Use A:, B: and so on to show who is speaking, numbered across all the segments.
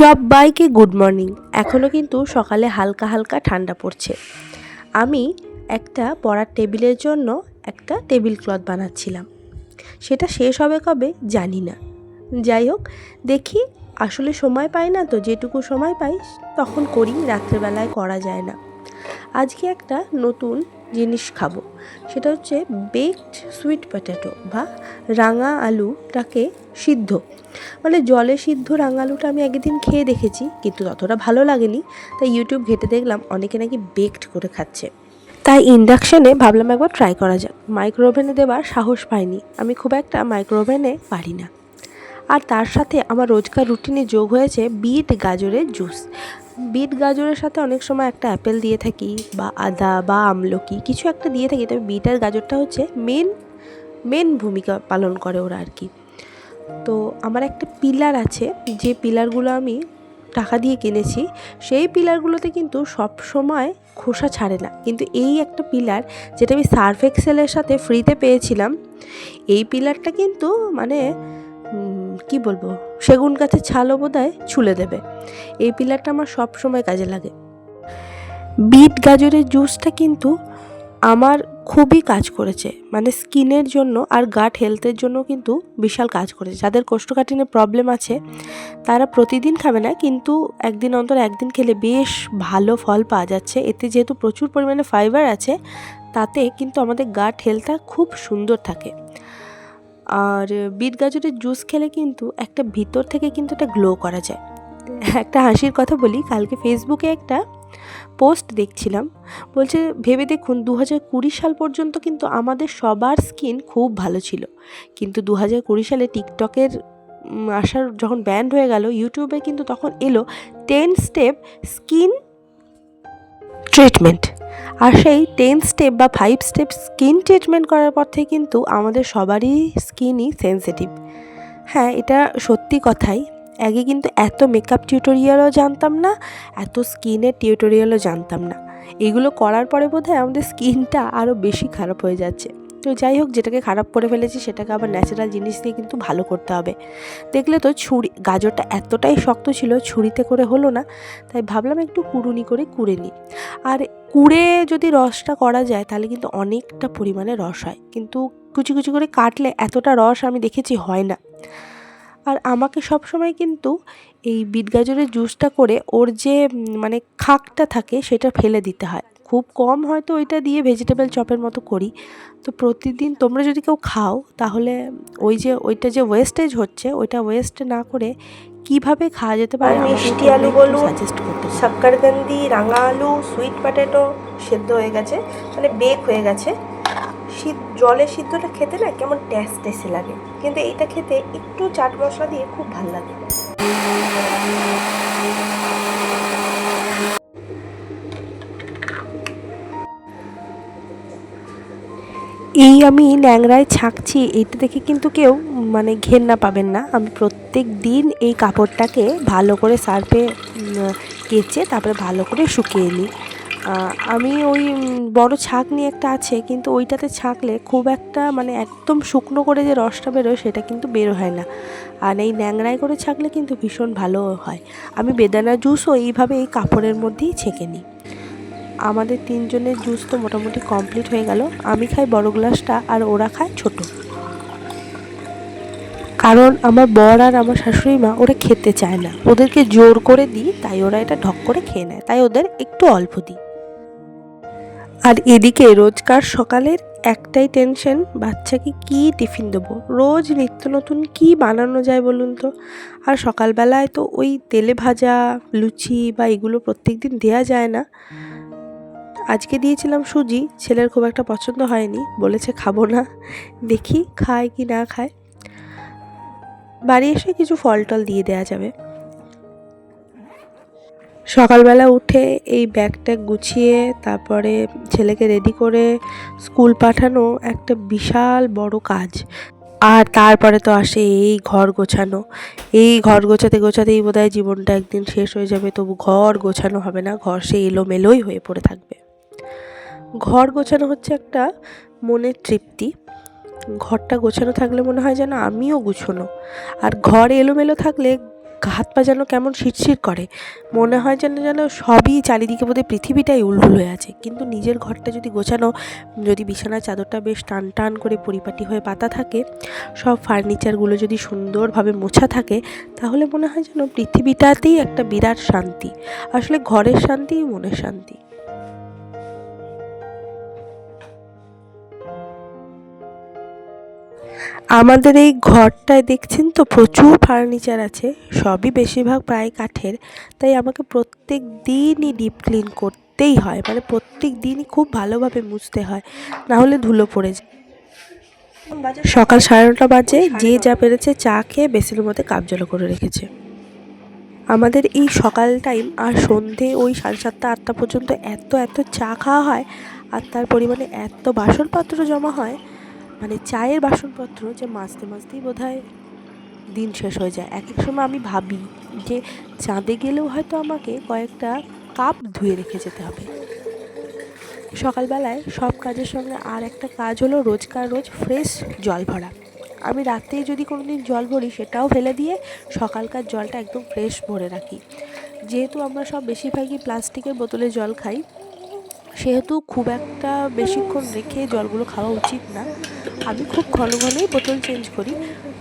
A: সবাইকে good morning এখনও কিন্তু সকালে হালকা হালকা ঠান্ডা পড়ছে। আমি একটা পড়ার টেবিলের জন্য একটা টেবিল ক্লথ বানাচ্ছিলাম। সেটা শেষ হবে কবে জানি না। যাই হোক, দেখি আসলে সময় পাই না তো, যেটুকু সময় পাই তখন করি, রাত্রেবেলায় করা যায় না। আজকে একটা নতুন জিনিস খাব। সেটা হচ্ছে বেকড সুইট পটেটো বা রাঙা আলুটাকে সিদ্ধ। মানে জলে সিদ্ধ রাঙা আলুটা আমি একদিন খেয়ে দেখেছি, কিন্তু ততটা ভালো লাগেনি। তাই ইউটিউব ঘেটে দেখলাম অনেকে নাকি বেকড করে খাচ্ছে। তাই ইন্ডাকশানে ভাবলাম একবার ট্রাই করা যাক। মাইক্রো ওভেনে দেওয়ার সাহস পাইনি। আমি খুব একটা মাইক্রো ওভেনে পারি না। আর তার সাথে আমার রোজকার রুটিনে যোগ হয়েছে বিট গাজরের জুস বিট গাজরের সাথে অনেক সময় একটা অ্যাপেল দিয়ে থাকি বা আদা বা আমলকি, কিছু একটা দিয়ে থাকি। তবে বিট আর গাজরটা হচ্ছে মেন মেন ভূমিকা পালন করে ওরা আর কি। তো আমার একটা পিলার আছে, যে পিলারগুলো আমি টাকা দিয়ে কিনেছি, সেই পিলারগুলোতে কিন্তু সব সময় খোসা ছাড়ে না। কিন্তু এই একটা পিলার, যেটা আমি সার্ফ এক্সেলের সাথে ফ্রিতে পেয়েছিলাম, এই পিলারটা কিন্তু মানে কি বলব, সেগুন গাছের ছালও বোধহয় ছুলে দেবে। এই পিলারটা আমার সব সময় কাজে লাগে। বিট গাজরের জুসটা কিন্তু আমার খুবই কাজ করেছে। মানে স্কিনের জন্য আর গাট হেলথের জন্য কিন্তু বিশাল কাজ করেছে। যাদের কোষ্ঠকাঠিন্যের প্রবলেম আছে, তারা প্রতিদিন খাবে না, কিন্তু একদিন অন্তর একদিন খেলে বেশ ভালো ফল পাওয়া যাচ্ছে। এতে যেহেতু প্রচুর পরিমাণে ফাইবার আছে, তাতে কিন্তু আমাদের গাট হেলথটা খুব সুন্দর থাকে। আর বিট গাজরের জুস খেলে কিন্তু একটা ভিতর থেকে কিন্তু একটা গ্লো করা যায়। একটা হাসির কথা বলি, কালকে ফেসবুকে একটা পোস্ট দেখছিলাম, বলছে, ভেবে দেখুন দু হাজার কুড়ি সাল পর্যন্ত কিন্তু আমাদের সবার স্কিন খুব ভালো ছিল। কিন্তু দু হাজার কুড়ি সালে টিকটকের আসার যখন ব্যান্ড হয়ে গেল ইউটিউবে কিন্তু তখন এলো টেন স্টেপ স্কিন ট্রিটমেন্ট আর সেই টেন স্টেপ বা ফাইভ স্টেপ স্কিন ট্রিটমেন্ট করার পর থেকে কিন্তু আমাদের সবারই স্কিনই সেন্সিটিভ হ্যাঁ এটা সত্যি কথাই। আগে কিন্তু এত মেকআপ টিউটোরিয়ালও জানতাম না, এত স্কিনের টিউটোরিয়ালও জানতাম না। এগুলো করার পরে বোধহয় আমাদের স্কিনটা আরও বেশি খারাপ হয়ে যাচ্ছে। তো যাই হোক, যেটাকে খারাপ করে ফেলেছি, সেটাকে আবার ন্যাচারাল জিনিস দিয়ে কিন্তু ভালো করতে হবে। দেখলে তো ছুরি, গাজরটা এতটাই শক্ত ছিল, ছুরিতে করে হলো না, তাই ভাবলাম একটু কুড়ুনি করে কুড়ে নিই। আর কুড়ে যদি রসটা করা যায়, তাহলে কিন্তু অনেকটা পরিমাণে রস হয়। কিন্তু কুচি কুচি করে কাটলে এতটা রস আমি দেখেছি হয় না। আর আমাকে সবসময় কিন্তু এই বিট গাজরের জুসটা করে ওর যে মানে খাকটা থাকে সেটা ফেলে দিতে হয়। খুব কম হয়তো ওইটা দিয়ে ভেজিটেবল চপের মতো করি। তো প্রতিদিন তোমরা যদি কেউ খাও, তাহলে ওই যে, ওইটা যে ওয়েস্টেজ হচ্ছে, ওইটা ওয়েস্ট না করে কীভাবে খাওয়া যেতে পারে
B: মিষ্টি আলু বলুন,
A: সাজেস্ট করতে
B: রাঙা আলু সুইট পটেটো সেদ্ধ হয়ে গেছে মানে বেক হয়ে গেছে। শীত জলে সিদ্ধটা খেতে না কেমন টেস্ট এসে লাগে কিন্তু এটা খেতে একটু চাট মশলা দিয়ে খুব ভালো লাগে।
A: এই আমি ন্যাংরায় ছাঁকছি এইটা দেখে কিন্তু কেউ মানে ঘেন্না পাবেন না। আমি প্রত্যেক দিন এই কাপড়টাকে ভালো করে সার্ফে কেচে তারপরে ভালো করে শুকিয়ে নিই। আমি ওই বড় ছাঁক নিয়ে একটা আছে, কিন্তু ওইটাতে ছাঁকলে খুব একটা মানে একদম শুকনো করে যে রসটা বেরোয় সেটা কিন্তু বের হয় না। আর এই ন্যাংরায় করে ছাঁকলে কিন্তু ভীষণ ভালো হয়। আমি বেদানা জুসও এইভাবে এই কাপড়ের মধ্যেই ছেঁকে নিই। আমাদের তিনজনের জুস তো মোটামুটি কমপ্লিট হয়ে গেল। আমি খাই বড় গ্লাসটা আর ওরা খায় ছোট। কারণ আমার বর আর আমার শাশুড়ি মা ওরা খেতে চায় না। ওদেরকে জোর করে দিই, তাই ওরা এটা ঢক করে খেয়ে নেয়। তাই ওদের একটু অল্প দিই। আর এদিকে রোজকার সকালের একটাই টেনশন বাচ্চাকে কি টিফিন দেবো? রোজ নিত্য নতুন কি বানানো যায় বলুন তো? আর সকালবেলায় তো ওই তেলে ভাজা, লুচি বা এগুলো প্রত্যেক দিন দেওয়া যায় না। আজকে দিয়েছিলাম সুজি, ছেলের খুব একটা পছন্দ হয়নি, বলেছে খাব না, দেখি খায় কি না খায়। বাড়ি এসে কিছু ফল টল দিয়ে দেওয়া যাবে। সকালবেলা উঠে এই ব্যাগ ট্যাগ গুছিয়ে, তারপরে ছেলেকে রেডি করে স্কুল পাঠানো একটা বিশাল বড় কাজ। আর তারপরে তো আসে এই ঘর গোছানো। এই ঘর গোছাতে গোছাতেই বোধহয় জীবনটা একদিন শেষ হয়ে যাবে, তবু ঘর গোছানো হবে না, ঘর সে এলোমেলোই হয়ে পড়ে থাকবে। ঘর গোছানো হচ্ছে একটা মনের তৃপ্তি। ঘরটা গোছানো থাকলে মনে হয় যেন আমিও গুছোনো। আর ঘর এলোমেলো থাকলে হাত পা যেন কেমন শিরশির করে। মনে হয় যেন যেন সবই চারিদিকে বোধহয় পৃথিবীটাই উলুল হয়ে আছে। কিন্তু নিজের ঘরটা যদি গোছানো, যদি বিছানার চাদরটা বেশ টান টান করে পরিপাটি হয়ে পাতা থাকে, সব ফার্নিচারগুলো যদি সুন্দরভাবে মোছা থাকে, তাহলে মনে হয় যেন পৃথিবীটাতেই একটা বিরাট শান্তি। আসলে ঘরের শান্তিই মনের শান্তি। আমাদের এই ঘরটায় দেখছেন তো প্রচুর ফার্নিচার আছে, সবই বেশিরভাগ প্রায় কাঠের, তাই আমাকে প্রত্যেক দিনই ডিপ ক্লিন করতেই হয় মানে প্রত্যেক দিনই খুব ভালোভাবে মুছতে হয়, না হলে ধুলো পড়ে যায়। সকাল সাড়ে নটা বাজে, যে যা পেরেছে চা খেয়ে বেসিনের মধ্যে কাপ জল করে রেখেছে। আমাদের এই সকাল টাইম আর সন্ধে ওই সাড়ে সাতটা, আটটা পর্যন্ত এত এত চা খাওয়া হয়, আর তার পরিমাণে এত বাসনপত্র জমা হয় মানে চায়ের বাসনপত্র যে মাজতে মাজতেই বোধ দিন শেষ হয়ে যায়। এক এক সময় আমি ভাবি যে চাঁদে গেলেও হয়তো আমাকে কয়েকটা কাপ ধুয়ে রেখে যেতে হবে। সকালবেলায় সব কাজের সঙ্গে আর একটা কাজ হলো রোজকার রোজ ফ্রেশ জল ভরা। আমি রাতে যদি কোনো দিন জল ভরি সেটাও ফেলে দিয়ে সকালকার জলটা একদম ফ্রেশ ভরে রাখি। যেহেতু আমরা সব বেশিরভাগই প্লাস্টিকের বোতলে জল খাই, সেহেতু খুব একটা বেশিক্ষণ রেখে জলগুলো খাওয়া উচিত না। আমি খুব ঘন ঘনই বোতল চেঞ্জ করি।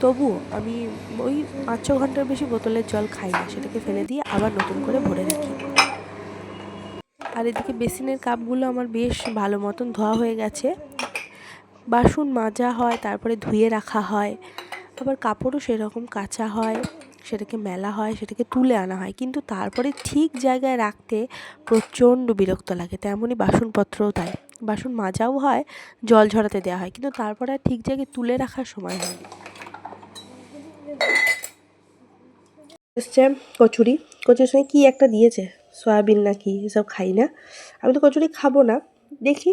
A: তবুও আমি ওই পাঁচ ছ ঘণ্টার বেশি বোতলের জল খাই না, সেটাকে ফেলে দিয়ে আবার নতুন করে ভরে রাখি। আর এদিকে বেসিনের কাপগুলো আমার বেশ ভালো মতন ধোয়া হয়ে গেছে। বাসন মাজা হয়, তারপরে ধুয়ে রাখা হয়। আবার কাপড়ও সেরকম কাচা হয়, সেটাকে মেলা হয়, সেটাকে তুলে আনা হয়। কিন্তু তারপরে ঠিক জায়গায় রাখতে প্রচণ্ড বিরক্ত লাগে, তেমনই বাসনপত্রও তাই। বাসন মাজাও হয়, জল ঝরাতে দেওয়া হয়। কিন্তু তারপরে আর ঠিক জায়গায় তুলে রাখার সময় হয় না। এসছে কচুরি। কচুরির সঙ্গে কী একটা দিয়েছে? সয়াবিন না কি এসব খাই না। আমি তো কচুরি খাব না। দেখি